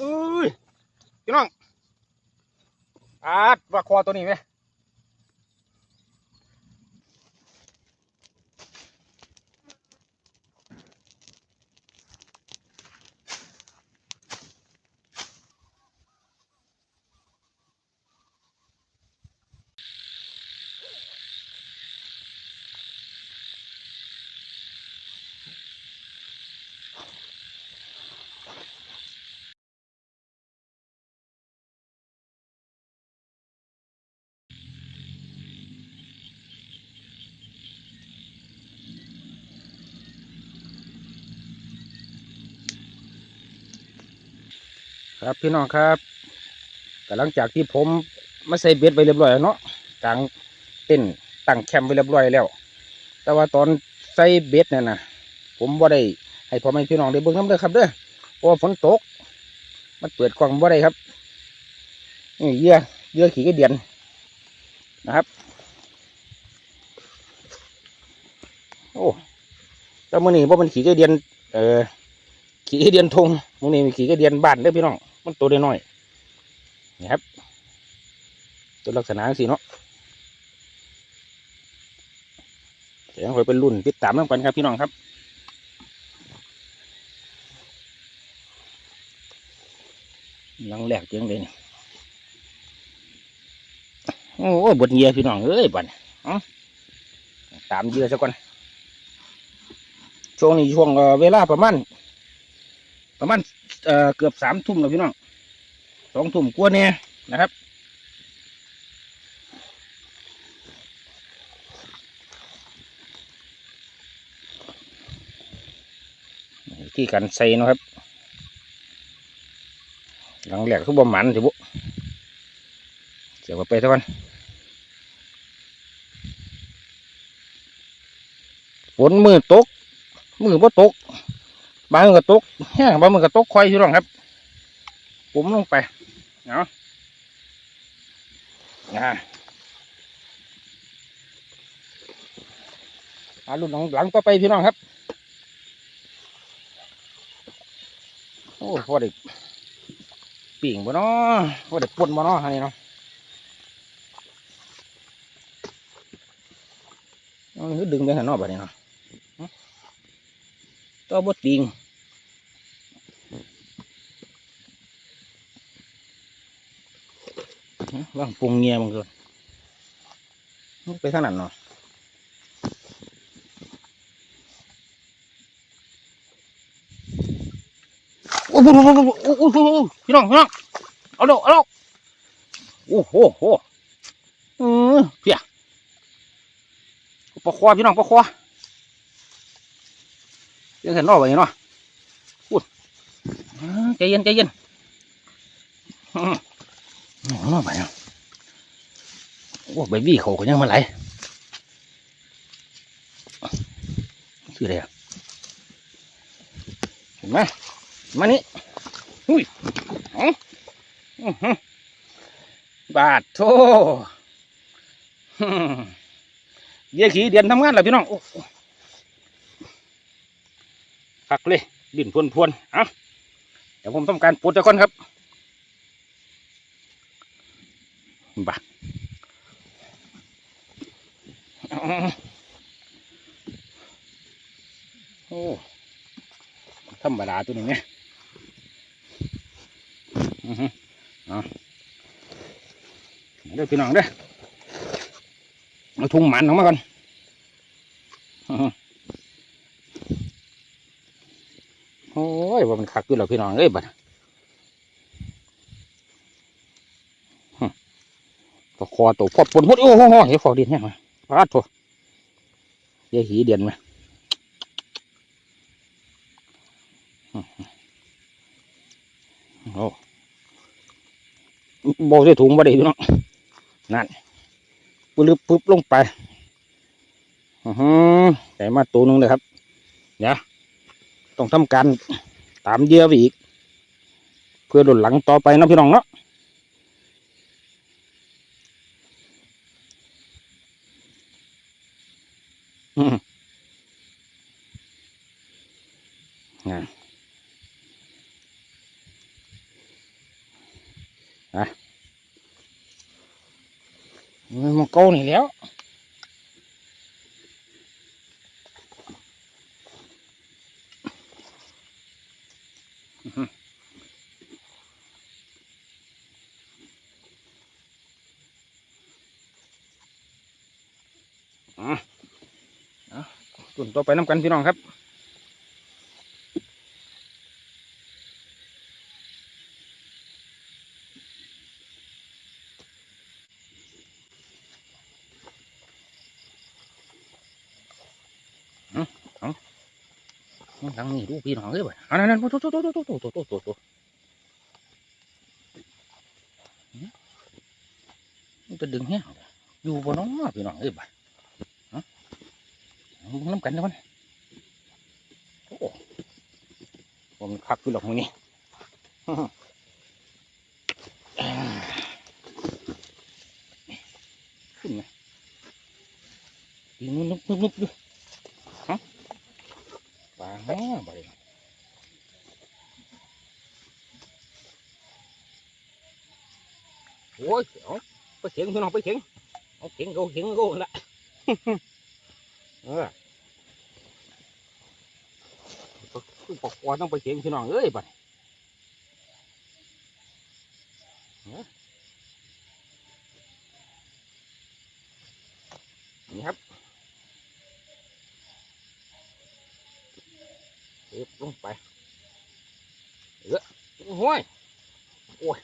อุ้ยพี่น้องอาดว่าคอตัวนี้ไหม ครับพี่น้องครับแต่หลังจากที่ผมมาใส่เบ็ดไปเรียบร้อยแล้วเนาะกลางเต้นตั้งแคมป์ไปเรียบร้อยแล้ว แต่ว่าตอนใส่เบ็ดเนี่ยนะผมบ่ได้ให้พ่อแม่พี่น้องได้เบิ่งน้ำเด้อครับเด้อเพราะฝนตก มันเปิดกล้องบ่ได้ครับนี่เยื่อเยื่อขี่กระเดียนนะครับโอ้แต่มื่อนี้ว่ามันขี่กระเดียนเออขี่กระเดียนทงมื่อนี้มีขี่กระเดียนบ้านเด้อพี่น้อง มันตัวได้น้อยนี่ครับ ตัวลักษณะสิเนาะเดี๋ยวคอยเป็นรุ่นติดตามน้ำกันครับพี่น้องครับหลังแหลกเจียงเลยนี่โอ้บดเยียพี่น้องเอ้ยบันตามเยื่อซะก่อน ช่วงนี้ช่วงเวลาประมาณประมาณ เกือบสามทุ่มแล้วพี่น้องสองทุ่มกว่าเนี่ยนะครับที่กันใส่นะครับ หลังแหลกคือบ่หมันสิบุเสียบไปท่ากันฝนมือตก มือบ่ตก บางมือก็ตกแห้งบางมือก็ตกคอยอยู่หรองครับผมลงไปเนาะนะอารุ่นหลังหลังต่อไปพี่น้องครับ โอ้พอได้ปิ่งบ่เนาะว่าได้ป่นบ่เนาะอันนี้เนาะมันคือดึงไปข้างนอกแบบนี้เนาะหึ ตัวบดปิงว่างปรุงเงียบางคนมันไปทางนั้นเนาะโอ้โหโอ้โหโอ้โหโอ้โหพี่น้องพี่น้องเอาเร็วเอาเร็วโอ้โหโหเออเพียปลาควาพี่น้องปลาควา ยวเห็นรอบไปเนาะพูดอ่าใจเย็นใจเย็นอืมเอารอบไปเนาะโอ้ใบบี้เขาก็ยังมาไหลชื่ออะไรอะเห็นไหมมานี่อุ้ยเอ๋ออื้อหือบาทโธ่ฮึ่มเดี๋ยวขี่เดียนทำงานแล้วพี่น้องโอ้โอ้ คักเลย ดินพวนพวนเอะเดี๋ยวผมต้องการปลดตะกอนครับบาทอ๋อโอ้ธรรมดาตัวนี้ไงอือฮึเด้อพี่น้องเด้อเอาทุ่งหมันออกมาก่อนอื้อหือ โอ้ยว่ามันคักอยู่แล้วพี่น้องเอ้ยบัดฮึปลาคอตัวพอบปนหมดโอ้โหเฮ้ยฟอกดินเนี่มาปาดโถเฮียหีเดียนไหมอื้อหือโอ้โบใส่ถุงบ่ได้พี่น้องนั่นปึ๊บปึ๊บลงไปอือฮึใส่มาตัวหนึงเลยครับ เดี๋ยว ต้องทำการตามเยื่อไปอีก เพื่อหล่นหลังต่อไปนะพี่น้องเนาะอืมนั่นะมันเก่านี่แล้ว ต่อไปน้ำกันพี่น้องครับทางนี้ดูพี่น้องเอ้ยบ่ะอันนั้นโตโตโตโตโตโตโตโตโตโตมันจะดึงแห้งอยู่บนน้องพี่น้องเอ้ยบ่ะมึงน้ำกันนะมันโอ้ผมนคักอยู่หรอกมึงนี่ขึ้นไหมดีนุบนุบนุบนุบอยู่ฮะปลาแม่ไปโอ้ยเอาไปเข็งพี่น้องไปเข็งเอาเข็งโกเข็งโกละเออ คือปอกคอต้องไปเขียงพี่น้องเอ้ยบัดเนี่ยครับเก็บลงไปเออโอ้ยโอ้ย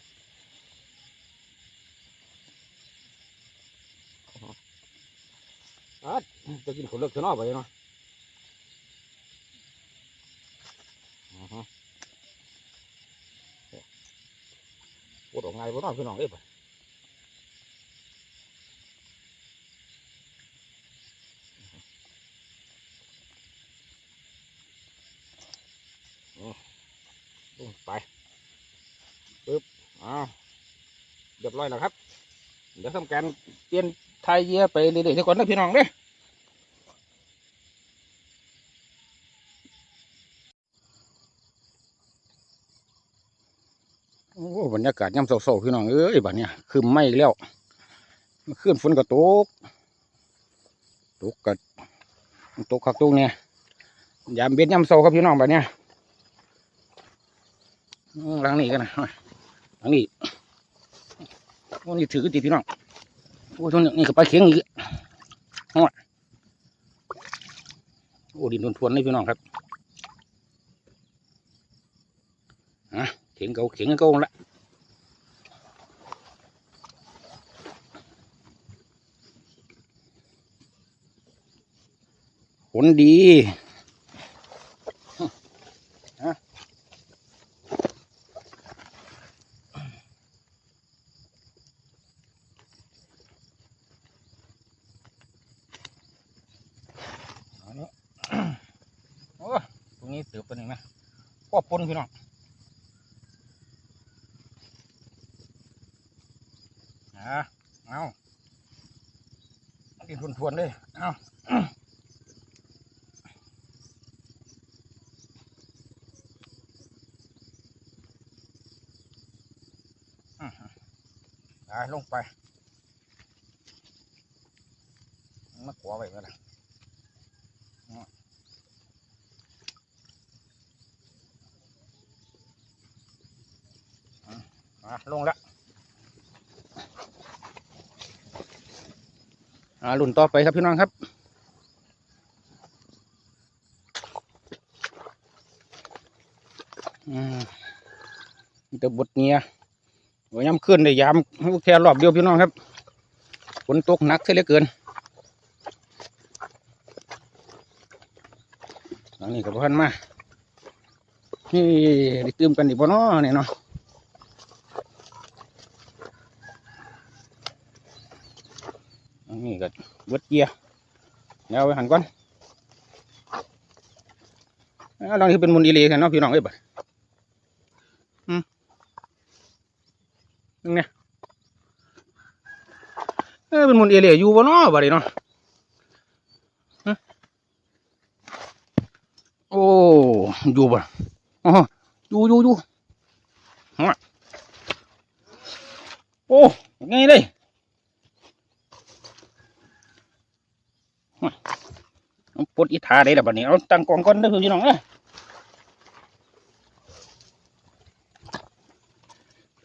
อะจะกินผลเลือกจะนอกไปเนาะ อือฮึ ปวดออกไงบ่น้องพี่น้องเอ้ยบ่อือลงไปปึ๊บอ้าวเรียบร้อยแล้วครับ เดี๋ยวทำการเปลี่ยนไทยเยียไปเรื่อยๆก่อนนะพี่น้องเด้อ โอ้บ รยากาศย่ำเศร้าๆพี่น้องเอ้ยบัดเนี้ยคือไม่แล้วเมื่อคืนฝนก็ตกตกกัตกคักตกเนี่ยยามเบ็ดย่ำเศร้าครับพี่น้องบัดเนี้ยอื้อหลังนี้กันนะหลังนี้โอ้นี่ถือติดพี่น้องโอ้ตรงนี้นี่ก็ไปลาเข็งอีกโอ้ยโอ้ดินทวนเลยพี่น้องครับอะเข็งเก่าเข็งเก่าละ ลดีฮะเอาละโอ้ตรงนี้เสือเป็นหนึ่งนะก็ปนพี่น้องอะเอาดินทวนๆเลย เอาอื้อหืออ่า ลงไปมาขวาไว้ก็ได้อะลงละอ่ารุ่นต่อไปครับพี่น้องครับอืมมีแต่บทเนี้ย โอ้ยย้ำขึ้นได้ยามแค่รอบเดียวพี่น้องครับฝนตกหนักเสียเหลือเกินอันนี้กับพันมานี่ได้ตื่มกันอีกบ่เนาะเนี่ยเนาะนนี้ก็เบิดเกียร์เดี๋ยวไปหันก่อนเอาลองที่เป็นมุนอีเล่กันเนาะพี่น้องเอ้ยบัดอืมนึง เนี่ยเออเป็นมุนเอเลียอยู่บ่เนาะบัดนี้เนาะฮะโอ้อยู่บ่อ๋ออยู่อยู่อยู่ฮะโอ้ไงเลยมาเอาปลดอีถาได้แล้วบัดนี้เอาตั้งกองก่อนเด้อพี่น้องเด้อ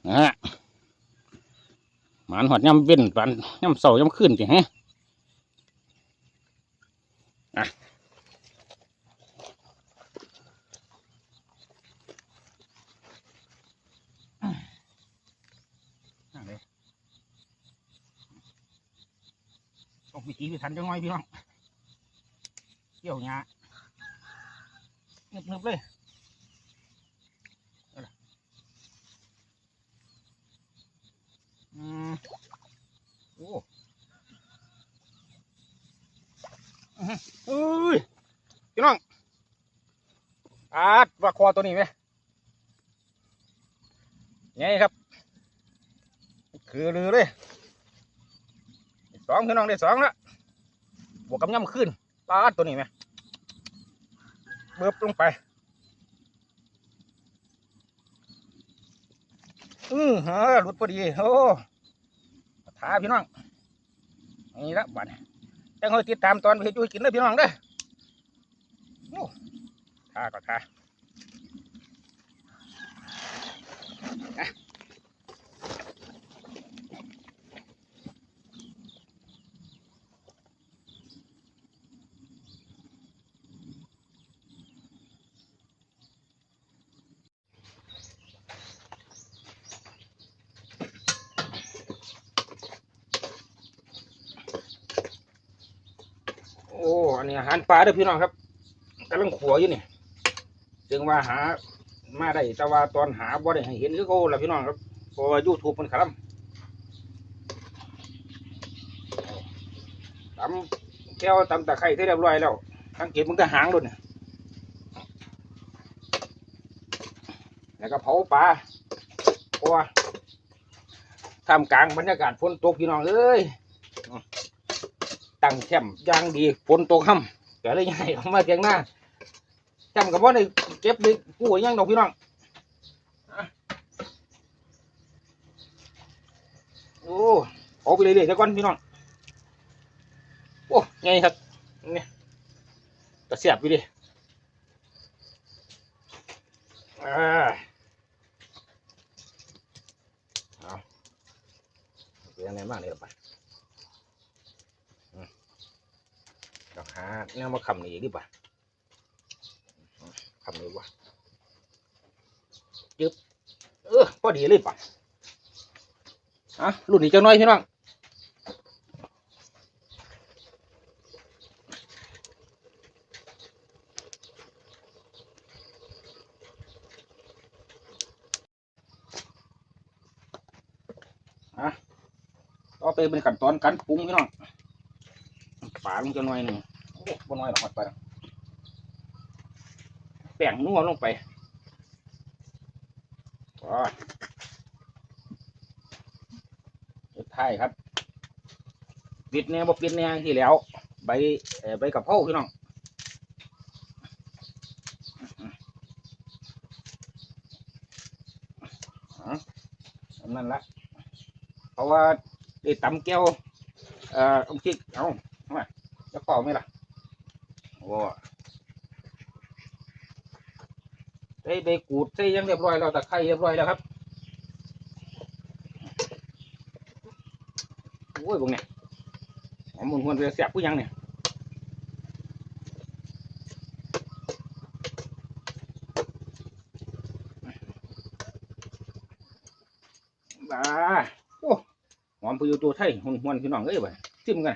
อะ มานหอดย่ำเว้นปันย่ำเสาย่ำขึ้นสิฮะอะนั่งเลยต้องวิธีพิถันจังหน่อยพี่น้องเกี่ยวหญ้าเนึบๆเลยเอาล่ะ อืมโอ้อื้อหือเอ้ยพี่น้องอาดว่าคอตัวนี้ไหมไงครับ คือลือเลยสองพี่น้องได้สองแล้วบวกกับย่ำขึ้นปลาดตัวนี้ไหมเบิบลงไป อือฮะหลุดพอดีโอ้ท้าพี่น้องนี่ละบัดจังคอยติดตามตอนไปเฮ็ดอยุ่ยกินเด้อพี่น้องเด้อโอ้ท้าก็ท้า โอ้ อันนี้อาหาร ปลาเด้อพี่น้องครับกำลังขัวอยู่นี่จึงว่าหามาได้แต่ว่าตอนหาบ่ได้ให้เห็นคือเขาล่ะพี่น้องครับเพราะว่ายูทูบมันขลัตำแก้วตำตะไคร้ที่เรียบร้อยแล้วสังเกตมันก็หางด้วยเนี่ยแล้วก็เผาปลาเพราะว่าท่ามกลางบรรยากาศฝนตกพี่น้องเอ้ยตั้งแคมป์ย่างดีฝนตกค่ำ ก็เลยย้ายออกมาเทียงหน้าแคมป์กับว่าในเก็บเลยกู้ยังดอกพี่น้องโอ้เอาไปเลยๆเดี๋ยวก่อนพี่น้องโอ้ไงครับเนี่ยตะเสียบไปดิอ่าเอาเป็นยังไงบ้างเนี่ยไป เราหาแนวมาคำนี้ดีกว่าคำนี้ว่าจึ๊บเออพอดีเลยป่ะอะรุ่นนี้จังน้อยพี่น้องอะต่อไปเป็นขั้นตอนการปรุงพี่น้อง ปลาลงจะหน่อยหนึ่งโอ้บ่น้อยหรอกหอดไปแล้วแป้งนัวลงไปอ๋อสุดท้ายครับ ปิดแนวบ่ปิดแนวที่แล้ว ใบเอ่อใบกะเพราพี่น้องอ๋ออันนั่นละเพราะว่าได้ตำแก้วเอ่อเอาพริกเอามาจะ เป่าไหมล่ะโอ้ใส่ใบกูดใส่ยังเรียบร้อยแล้วตะไคร้เรียบร้อยแล้วครับโอ้ยพวกเนี่ยหอมมุนหวนเรือเสียบผู้ยังเนี่ยบ้าโอ้หอมผู้อยู่ตัวไทยหวนหวนพี่น้องเอ้ยบ่จิ้มกัน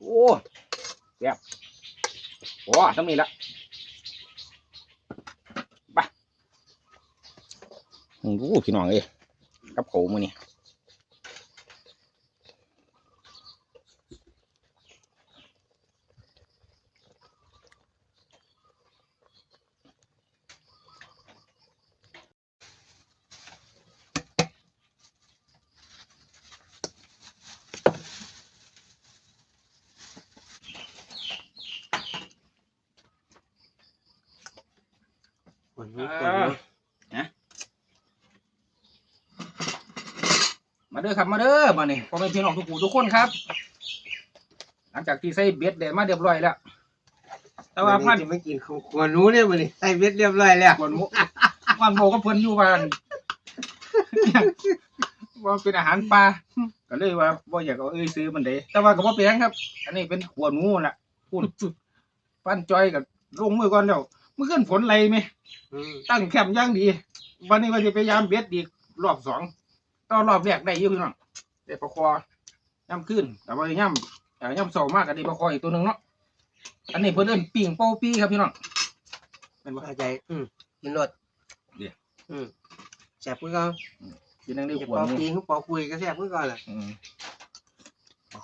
โอ้แซ่บโอ้ ทำนี่ละไปอู้พี่น้องเอ้ยกับโขมือนี่ ปวดหัวปวดหัวมาเด้อครับมาเด้อมานี่พ่อแม่พี่น้องทุกผู้ทุกคนครับ หลังจากที่ใส่เบ็ดเดมาเรียบร้อยแล้วแต่ว่าพันจะไม่กินของขวหนูเนี่ยมันนี่ใส่เบ็ดเรียบร้อยแล้วกวนหมูพันโมก็เพิ่นอยู่บ้านว่าเป็นอาหารปลาก็เลยว่าบ่อยากเอาเอ้ยซื้อมันเด้แต่ว่าก็บ่แพงครับ อันนี้เป็นขวหนูล่ะพูดปั้นจอยกับลงมือก่อนแล้ว เมื่อคืนฝนไหลไหมอืมตั้งแคมป์อย่างดี วันนี้ว่าจะพยายามเบ็ดอีกรอบสองตอนรอบแรกได้อยืพี่น้องได้ปลาคอย่ำขึ้นแต่ว่าย่ำแต่ย่ำเสามากก็ได้ปลาคออีกตัวหนึ่งเนาะอันนี้เพิ่นเอิ้นปิ่งเป้าปีครับพี่น้องเป็นว่าเข้าใจ อืมกินรสเดี๋ยว อืมแซ่บเพื่อก่อนกินนั่งได้จะขวเป่าหนูปีเขาเป่าคุยก็แซ่บเพื่อก่อนแหละอืม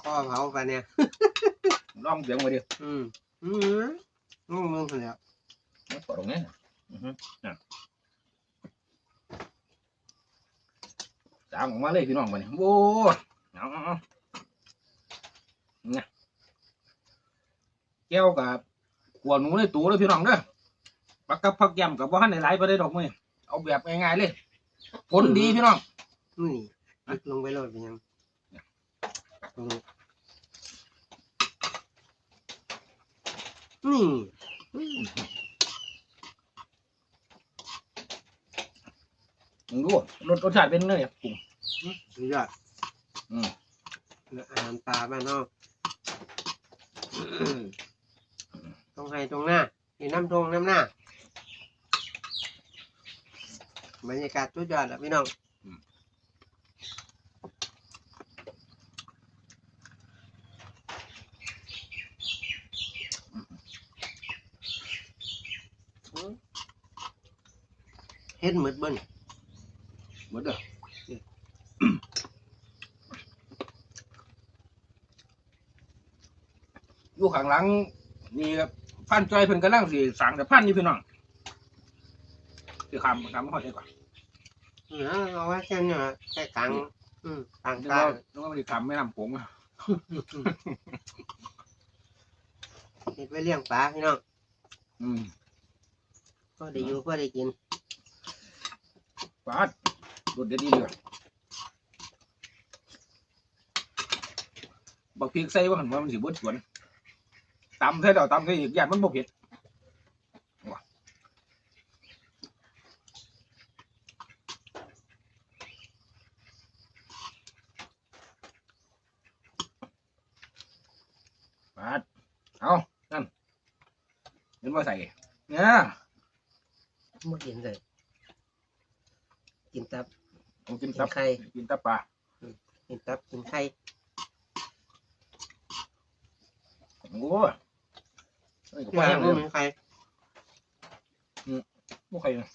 ข้อเผาไปเนี่ย ลองเสียงมาดิอืมอืมงงมึงแล้วปลดตร งนี้อือฮึนั่นสามออกมาเลยพี่น้องมาเนี่ยโว้เอาเอาเอาเนี่ยแก้วกับขวหนูในตู้เลยพี่น้องเด้อปักกับผักยำกับว่าหันหลายๆไปได้ดอกมือเอาแบบง่ายๆเลยผลดีพี่น้องนี่ลึลงไปโลดเป็นยังลงนี่ มมึงดูรสรสชาติเป็นเนยปรุงสุดยอดอืมอาหารปลาบ้านนอกตรงไห้ตรงหน้านี่น้ำตรงน้ำหน้าบรรยากาศสุดยอดแล้วพี่น้องเฮ็ดหมืดเบิ้น หมดเด้ออยู่ข้างหลัง นี่ครับพันจอยเพิ่นกำลังสิสั่งแต่พันอยู่พี่น้องสิคำคำเขาใช่ก่อนเออเอาไว้แค่นี้นะแค่กลางอืมกลางนึกกลาว่างนึกว่ามันสิคำไม่นำผงอะเฮ็ดไว้เลี้ยงปลาพี่น้องอืมก็ได้อยู่ก็ได้กินปาด รสเด็ดดีเลยบักพริกใส่ว่าหันว่ามันสิบดสวนตำใส่ดอกตำใส่อีกอย่างมันบ่เผ็ดว่ะปาดเอานั่นเห็นว่าใส่เนี่ยไม่กินเลยกินตับ ผมกินกิตันบไข่ กินตับปลากินตับกินไข่โอ้ยเฮ้ยก็เพื่บ่อแห้งเลไม่ยมีไข่บ่ใครนะ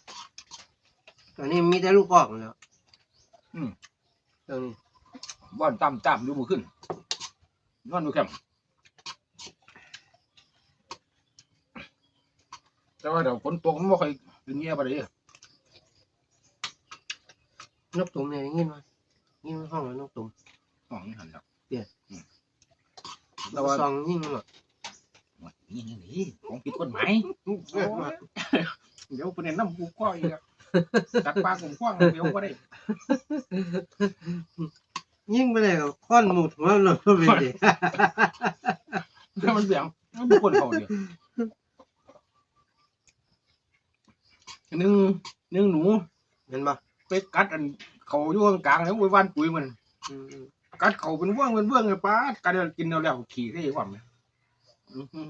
ตอนนี้มีแต่ลูกกอกแล้วอืมตรงนี้บ้านต่ำต่ำอยู่มือขึ้น นอนอยู่แคมป์แต่ว่าเดี๋ยวฝนตกมันบ่ค่อยเป็นเงี้ยไปเลย นกตุ่มเนี่ยได้ยินไหมยินห้องแล้วนกตุ่มอ๋อนี่หันแล้วเปลี่ยนอืมแล้แต่วว่าซองยิ่งหมดนี่นี่นี่ของผิดกฎหมายเดี๋ยวประเด็นน้ำกูข้ออีกอะจัดปลากลุ่มข้องเดี๋ยวก็ได้ยิ่งไปเลยกับค้อนหมุดหัวเราก็เป็นดิถ้ามันเบี่ยงมันบุคคลเขาเดียวหนึ่งหนึ่งหนูเห็นปะ ไปกัดอันเขาอยู่ข้างกลางแล้วไปวันปุ๋ยมันอืมอืมกัดเขาเป็นว่างเป็นเบื้องเลยป้าดกัดแล้วกินเอาแล้วขี่ได้ความเลยอื้อหือ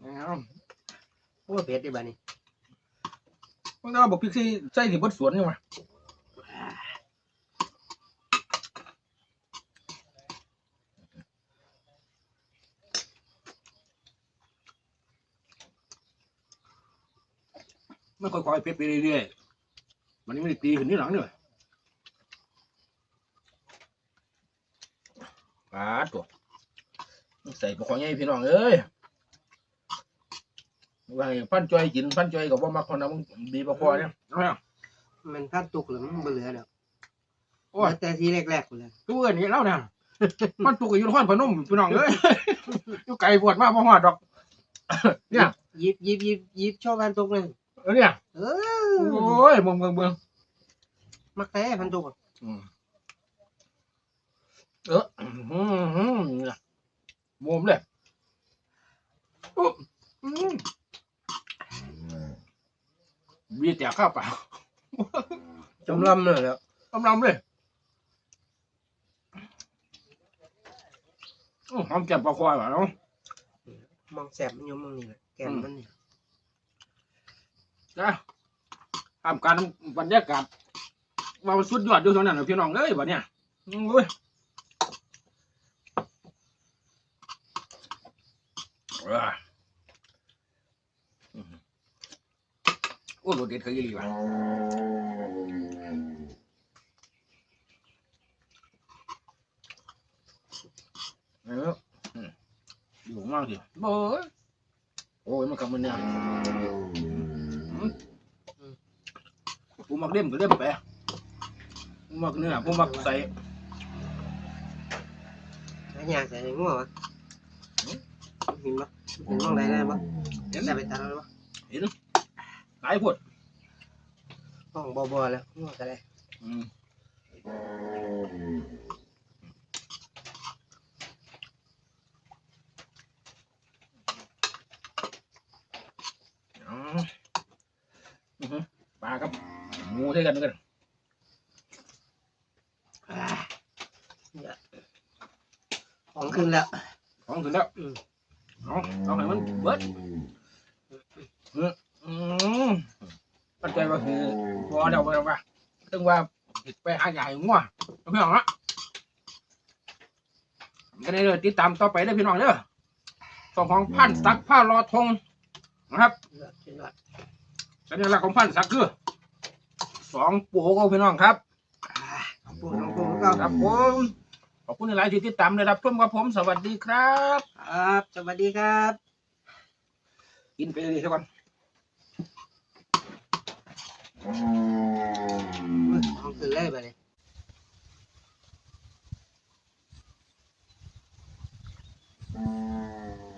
เอาโอ้เผ็ดดิบ้านี้เพราะว่าบอกพี่ใส่ใส่ที่บดสวนอยู่มามันค่อยๆเพ็ดไปเรื่อยๆ มันนี้ไม่ได้ตีขึ้นนี่หลังเนี่ยปาดตัวใส่ปลาคอใหญ่พี่น้องเอ้ยว่าให้พันจอยกินพันจอยกับว่ามักคนนั้นดีปลาคอเนี่ยเอาเนี่ยมันพัดตุกหรือมันบ่เหลือแล้วโอ้ยแต่ทีแรกๆเลยตัวเอิ้นนี่แล้วเนี่ยมันตุกอยู่นครพนมพี่น้องเอ้ยอยู่ไกลปวดมากพ่อหอดดอก เนี่ยยิบยิบยิบยิบชอบพันตุกเลย เออเนี่ยเอโออ้ยเบิ่งเบิ่งเบิ่งมักแท้พันธุกอืมเอออืมอืมนี่ล่ะมุมเลยอุ๊บอืมบีแตกข้าวเปล่าจำลำเลยแล้วกำลังเลยโอ้หอมแก้มปลาควายว่ะเนาะมองแสบมันอยมมองนี่แหละแก้มมันนี่ จ้ะทำการบรรยากาศว่าสุดยอดอยู่ตรงนั้นน่ะพี่น้องเอ้ยบัดเนี่ยโอ้ยว้าอื้อหือโอ้โหเด็ดเคยดีว่ะเอออืมอยู่มากสิโอ้ยโอ้ยมันกำมันเนี่ย ผู้มักเล่มก็เล่มไปผู้มักเนื้อผู้มักใส่แล้วยางใส่ในงัววะเห็นปะเห็นมองได้ได้ปะเห็นใส่ไปตาแล้วปะหลายพวดมองบ่อๆแล้วงัวก็ได้อืม อือฮึปลากับหมูเท่ากันด้วยกันอ่าเนี่ยของขึ้นแล้ว ของถึงแล้วอืม เอาเอาให้มันเบิดอืมปัจจัยว่าคือพอเดี๋ยวไปว่าถึงว่าไปหาใหญ่งัวพี่น้องละก็ได้เลยติดตามต่อไปได้อพี่น้องเด้อสองของพันสักผ้ารอทงนะครับ เลือดขึ้นแล้ว สัญลักษณ์ของพันสักคือสองปูก็พี่น้องครับอ่าเอาปูน้องปูก็ครับผมขอบคุณหลายๆที่ติดตามเลยครับชมกับผมสวัสดีครับครับ สวัสดีครับ กินไปเลยๆทุกคนของขึ้นเลยไปเลยอ